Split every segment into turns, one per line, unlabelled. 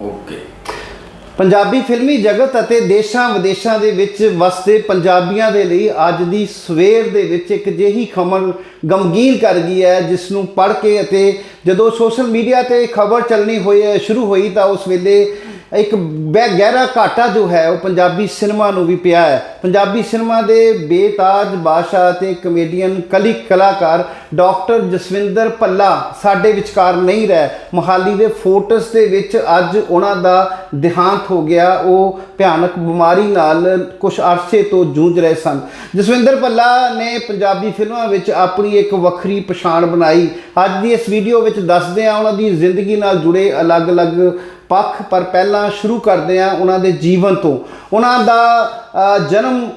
Okay
Punjabi ਫਿਲਮੀ ਜਗਤ ਅਤੇ ਦੇਸ਼ਾਂ ਵਿਦੇਸ਼ਾਂ ਦੇ ਵਿੱਚ ਵਸਦੇ ਪੰਜਾਬੀਆਂ ਦੇ ਲਈ ਅੱਜ ਦੀ ਸਵੇਰ ਦੇ ਵਿੱਚ ਇੱਕ ਜਿਹੀ ਖਬਰ ਗਮਗੀਨ ਕਰ ਗਈ ਹੈ ਜਿਸ ਨੂੰ ਪੜ੍ਹ ਕੇ ਅਤੇ ਜਦੋਂ ਸੋਸ਼ਲ ਮੀਡੀਆ ਤੇ ਖਬਰ ਚੱਲਣੀ ਹੋਈ ਸ਼ੁਰੂ ਹੋਈ ਤਾਂ ਉਸ ਵੇਲੇ ਇੱਕ ਬਹਿ ਗਹਿਰਾ ਘਾਟਾ ਜੋ ਹੈ, ਉਹ ਪੰਜਾਬੀ ਸਿਨੇਮਾ ਨੂੰ ਵੀ ਪਿਆ ਹੈ। ਪੰਜਾਬੀ ਸਿਨੇਮਾ ਦੇ ਬੇਤਾਜ ਬਾਦਸ਼ਾਹ ਅਤੇ ਕਮੇਡੀਅਨ ਕਲੀ ਕਲਾਕਾਰ ਡਾਕਟਰ ਜਸਵਿੰਦਰ ਭੱਲਾ ਸਾਡੇ ਵਿਚਕਾਰ ਨਹੀਂ ਰਹਿ। ਮੋਹਾਲੀ ਦੇ ਫੋਰਟਸ ਦੇ ਵਿੱਚ ਅੱਜ ਉਹਨਾਂ ਦਾ ਦੇਹਾਂਤ ਹੋ ਗਿਆ। ਉਹ ਭਿਆਨਕ ਬਿਮਾਰੀ ਨਾਲ ਕੁਝ ਅਰਸੇ ਤੋਂ ਜੂਝ ਰਹੇ ਸਨ। ਜਸਵਿੰਦਰ ਭੱਲਾ ਨੇ ਪੰਜਾਬੀ ਫਿਲਮਾਂ ਵਿੱਚ ਆਪਣੀ ਇੱਕ ਵੱਖਰੀ ਪਛਾਣ ਬਣਾਈ। ਅੱਜ ਦੀ ਇਸ ਵੀਡੀਓ ਵਿੱਚ ਦੱਸਦੇ ਹਾਂ ਉਹਨਾਂ ਦੀ ਜ਼ਿੰਦਗੀ ਨਾਲ ਜੁੜੇ ਅਲੱਗ-ਅਲੱਗ ਪੱਖ, ਪਰ ਪਹਿਲਾਂ ਸ਼ੁਰੂ ਕਰਦੇ ਹਾਂ ਉਹਨਾਂ ਦੇ ਜੀਵਨ ਤੋਂ। ਉਹਨਾਂ ਦਾ ਜਨਮ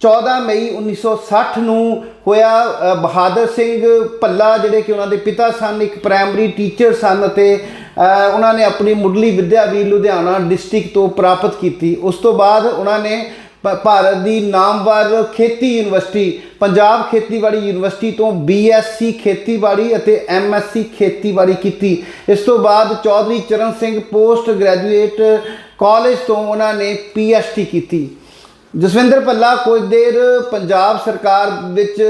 14 ਮਈ 1960 ਨੂੰ ਹੋਇਆ ਬਹਾਦਰ ਸਿੰਘ ਭੱਲਾ, ਜਿਹੜੇ ਕਿ ਉਹਨਾਂ ਦੇ ਪਿਤਾ ਸਨ, ਇੱਕ ਪ੍ਰਾਇਮਰੀ ਟੀਚਰ ਸਨ ਅਤੇ ਉਹਨਾਂ ਨੇ ਆਪਣੀ ਮੁੱਢਲੀ ਵਿੱਦਿਆ ਵੀ ਲੁਧਿਆਣਾ ਡਿਸਟ੍ਰਿਕਟ ਤੋਂ ਪ੍ਰਾਪਤ ਕੀਤੀ। ਉਸ ਤੋਂ ਬਾਅਦ ਉਹਨਾਂ ਨੇ ਭਾਰਤ ਦੀ ਨਾਮਵਰ ਖੇਤੀ ਯੂਨੀਵਰਸਿਟੀ, ਪੰਜਾਬ ਖੇਤੀਬਾੜੀ ਯੂਨੀਵਰਸਿਟੀ ਤੋਂ ਬੀਐਸਸੀ ਖੇਤੀਬਾੜੀ ਅਤੇ ਐਮਐਸਸੀ ਖੇਤੀਬਾੜੀ ਕੀਤੀ। ਇਸ ਤੋਂ ਬਾਅਦ Chaudhary Charan Singh post graduate college ਤੋਂ ਉਹਨਾਂ ਨੇ ਪੀਐਚਡੀ ਕੀਤੀ। ਜਸਵਿੰਦਰ ਭੱਲਾ ਕੁਝ ਦੇਰ ਪੰਜਾਬ ਸਰਕਾਰ ਵਿੱਚ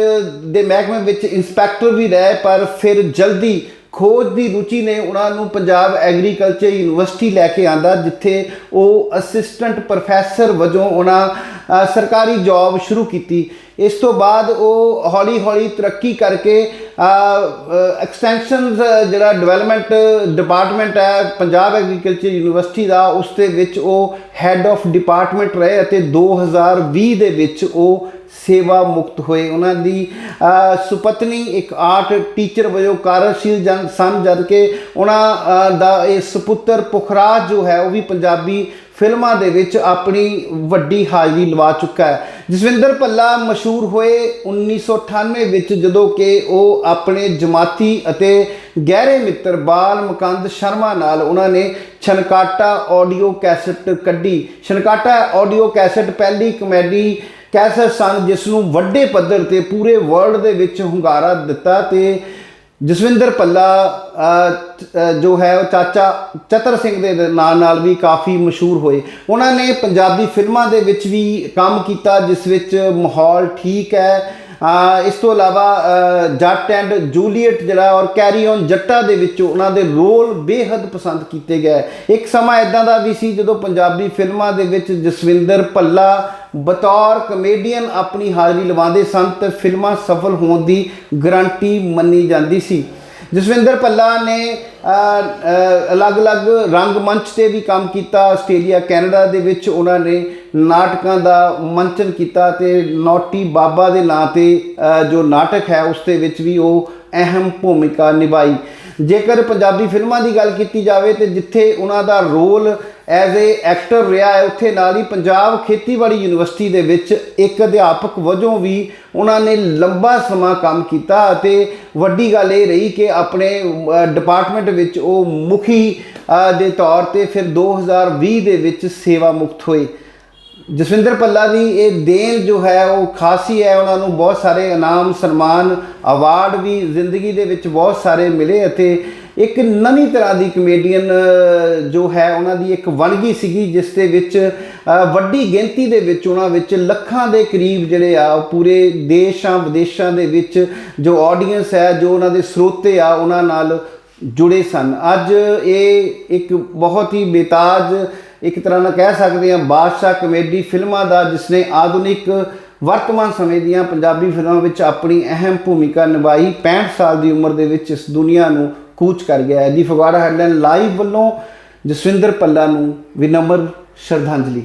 ਦੇ ਮਹਿਕਮੇ ਵਿੱਚ ਇੰਸਪੈਕਟਰ ਵੀ ਰਹੇ, ਪਰ ਫਿਰ ਜਲਦੀ ਖੋਜ ਦੀ ਰੁਚੀ ਨੇ ਉਹਨਾਂ ਨੂੰ ਪੰਜਾਬ ਐਗਰੀਕਲਚਰ ਯੂਨੀਵਰਸਿਟੀ ਲੈ ਕੇ ਆਂਦਾ, ਜਿੱਥੇ ਉਹ ਅਸਿਸਟੈਂਟ ਪ੍ਰੋਫੈਸਰ ਵਜੋਂ ਉਹਨਾਂ ਸਰਕਾਰੀ ਜੌਬ ਸ਼ੁਰੂ ਕੀਤੀ। ਇਸ ਤੋਂ ਬਾਅਦ ਉਹ ਹੌਲੀ ਹੌਲੀ ਤਰੱਕੀ ਕਰਕੇ ਐਕਸਟੈਂਸ਼ਨ ਜਿਹੜਾ ਡਿਵੈਲਪਮੈਂਟ ਡਿਪਾਰਟਮੈਂਟ ਹੈ, ਪੰਜਾਬ ਐਗਰੀਕਲਚਰ ਯੂਨੀਵਰਸਿਟੀ ਦਾ, ਉਸ ਦੇ ਵਿੱਚ ਉਹ ਹੈੱਡ ਆਫ ਡਿਪਾਰਟਮੈਂਟ ਰਹੇ ਅਤੇ 2020 ਦੇ ਵਿੱਚ ਉਹ ਸੇਵਾ ਮੁਕਤ ਹੋਏ। ਉਹਨਾਂ ਦੀ ਸੁਪਤਨੀ ਇੱਕ ਆਰਟ ਟੀਚਰ ਵਜੋਂ ਕਾਰਜਸ਼ੀਲ ਜਨ ਸਨ ਜਦ ਕਿ ਉਹਨਾਂ ਦਾ ਇਹ ਸੁਪੁੱਤਰ ਪੁਖਰਾਜ ਜੋ ਹੈ, ਉਹ ਵੀ ਪੰਜਾਬੀ ਫਿਲਮਾਂ ਦੇ ਵਿੱਚ ਆਪਣੀ ਵੱਡੀ ਹਾਜ਼ਰੀ ਲਵਾ ਚੁੱਕਾ ਹੈ। ਜਸਵਿੰਦਰ ਭੱਲਾ ਮਸ਼ਹੂਰ ਹੋਏ 1998 ਵਿੱਚ, ਜਦੋਂ ਕਿ ਉਹ ਆਪਣੇ ਜਮਾਤੀ ਅਤੇ ਗਹਿਰੇ ਮਿੱਤਰ ਬਾਲ ਮੁਕੰਦ ਸ਼ਰਮਾ ਨਾਲ ਉਹਨਾਂ ਨੇ ਛਨਕਾਟਾ ਆਡੀਓ ਕੈਸਟ ਕੱਢੀ। ਛਨਕਾਟਾ ਆਡੀਓ ਕੈਸਟ ਪਹਿਲੀ ਕਮੇਡੀ ਕੈਸਟ ਸਨ, ਜਿਸ ਨੂੰ ਵੱਡੇ ਪੱਧਰ ਤੇ ਪੂਰੇ ਵਰਲਡ ਦੇ ਵਿੱਚ ਹੁੰਗਾਰਾ ਦਿੱਤਾ ਤੇ ਜਸਵਿੰਦਰ ਪੱਲਾ ਜੋ ਹੈ ਉਹ ਚਾਚਾ ਚਤਰ ਸਿੰਘ ਦੇ ਨਾਂ ਨਾਲ ਵੀ ਕਾਫੀ ਮਸ਼ਹੂਰ ਹੋਏ। ਉਹਨਾਂ ਨੇ ਪੰਜਾਬੀ ਫਿਲਮਾਂ ਦੇ ਵਿੱਚ ਵੀ ਕੰਮ ਕੀਤਾ, ਜਿਸ ਵਿੱਚ ਮਾਹੌਲ ਠੀਕ ਹੈ। ਇਸ ਤੋਂ ਇਲਾਵਾ ਜੱਟ ਐਂਡ ਜੂਲੀਅਟ ਜਿਹੜਾ ਔਰ ਕੈਰੀ ਔਨ ਜੱਟਾ ਦੇ ਵਿੱਚ ਉਹਨਾਂ ਦੇ ਰੋਲ ਬੇਹੱਦ ਪਸੰਦ ਕੀਤੇ ਗਏ। ਇੱਕ ਸਮਾਂ ਇਦਾਂ ਦਾ ਵੀ ਸੀ ਜਦੋਂ ਪੰਜਾਬੀ ਫਿਲਮਾਂ ਦੇ ਵਿੱਚ ਜਸਵਿੰਦਰ ਭੱਲਾ ਬਤੌਰ ਕਮੇਡੀਅਨ ਆਪਣੀ ਹਾਜ਼ਰੀ ਲਵਾਉਂਦੇ ਸਨ ਤੇ ਫਿਲਮਾਂ ਸਫਲ ਹੋਣ ਦੀ ਗਾਰੰਟੀ ਮੰਨੀ ਜਾਂਦੀ ਸੀ। ਜਸਵਿੰਦਰ ਪੱਲਾ ਨੇ ਅਲੱਗ ਅਲੱਗ ਰੰਗ ਮੰਚ ਤੇ ਵੀ ਕੰਮ ਕੀਤਾ। ਆਸਟ੍ਰੇਲੀਆ, ਕੈਨੇਡਾ ਦੇ ਵਿੱਚ ਉਹਨਾਂ ਨੇ ਨਾਟਕਾਂ ਦਾ ਮੰਚਨ ਕੀਤਾ ਤੇ ਨੌਟੀ ਬਾਬਾ ਦੇ ਨਾਂ ਤੇ ਜੋ ਨਾਟਕ ਹੈ, ਉਸ ਦੇ ਵਿੱਚ ਵੀ ਉਹ ਅਹਿਮ ਭੂਮਿਕਾ ਨਿਭਾਈ। ਜੇਕਰ ਪੰਜਾਬੀ ਫਿਲਮਾਂ ਦੀ ਗੱਲ ਕੀਤੀ ਜਾਵੇ ਤੇ ਜਿੱਥੇ ਉਹਨਾਂ ਦਾ ਰੋਲ ਐਜ਼ ਏ ਐਕਟਰ ਰਿਹਾ ਹੈ, ਉੱਥੇ ਨਾਲ ਹੀ ਪੰਜਾਬ ਖੇਤੀਬਾੜੀ ਯੂਨੀਵਰਸਿਟੀ ਦੇ ਵਿੱਚ ਇੱਕ ਅਧਿਆਪਕ ਵਜੋਂ ਵੀ ਉਹਨਾਂ ਨੇ ਲੰਬਾ ਸਮਾਂ ਕੰਮ ਕੀਤਾ ਅਤੇ ਵੱਡੀ ਗੱਲ ਇਹ ਰਹੀ ਕਿ ਆਪਣੇ ਡਿਪਾਰਟਮੈਂਟ ਵਿੱਚ ਉਹ ਮੁਖੀ ਦੇ ਤੌਰ ਤੇ ਫਿਰ 2020 ਦੇ ਵਿੱਚ ਸੇਵਾ ਮੁਕਤ ਹੋਏ। ਜਸਵਿੰਦਰ ਪੱਲਾ ਦੀ ਇਹ ਦੇਣ ਜੋ ਹੈ, ਉਹ ਖਾਸੀ ਹੈ। ਉਹਨਾਂ ਨੂੰ ਬਹੁਤ ਸਾਰੇ ਇਨਾਮ, ਸਨਮਾਨ ਅਵਾਰਡ ਵੀ ਜ਼ਿੰਦਗੀ ਦੇ ਵਿੱਚ ਬਹੁਤ ਸਾਰੇ ਮਿਲੇ ਅਤੇ ਇੱਕ ਨਵੀਂ ਤਰ੍ਹਾਂ ਦੀ ਕਮੇਡੀਅਨ ਜੋ ਹੈ, ਉਹਨਾਂ ਦੀ ਇੱਕ ਵਣਗੀ ਸੀਗੀ, ਜਿਸ ਦੇ ਵਿੱਚ ਵੱਡੀ ਗਿਣਤੀ ਦੇ ਵਿੱਚ, ਉਹਨਾਂ ਵਿੱਚ ਲੱਖਾਂ ਦੇ ਕਰੀਬ ਜਿਹੜੇ ਆ, ਉਹ ਪੂਰੇ ਦੇਸ਼ਾਂ, ਵਿਦੇਸ਼ਾਂ ਦੇ ਵਿੱਚ ਜੋ ਆਡੀਅנס ਹੈ, ਜੋ ਉਹਨਾਂ ਦੇ ਸਰੋਤੇ ਆ, ਉਹਨਾਂ ਨਾਲ ਜੁੜੇ ਸਨ। ਅੱਜ ਇਹ ਇੱਕ ਬਹੁਤ ਹੀ ਬੇਤਾਜ ਇੱਕ ਤਰ੍ਹਾਂ ਨਾਲ ਕਹਿ ਸਕਦੇ ਹਾਂ, ਬਾਦਸ਼ਾਹ ਕਮੇਡੀ ਫਿਲਮਾਂ ਦਾ ਜਿਸ ਨੇ ਆਧੁਨਿਕ ਵਰਤਮਾਨ ਸਮੇਂ ਦੀਆਂ ਪੰਜਾਬੀ ਫਿਲਮਾਂ ਵਿੱਚ ਆਪਣੀ ਅਹਿਮ ਭੂਮਿਕਾ ਨਿਭਾਈ 65 ਸਾਲ ਦੀ ਉਮਰ ਦੇ ਵਿੱਚ ਇਸ ਦੁਨੀਆ ਨੂੰ ਕੂਚ ਕਰ ਗਿਆ ਹੈ। ਦੀ ਫਗਵਾੜਾ ਹੈਡਲਾਈਨ ਲਾਈਵ ਵੱਲੋਂ ਜਸਵਿੰਦਰ ਪੱਲਾ ਨੂੰ ਵਿਨਮਰ ਸ਼ਰਧਾਂਜਲੀ।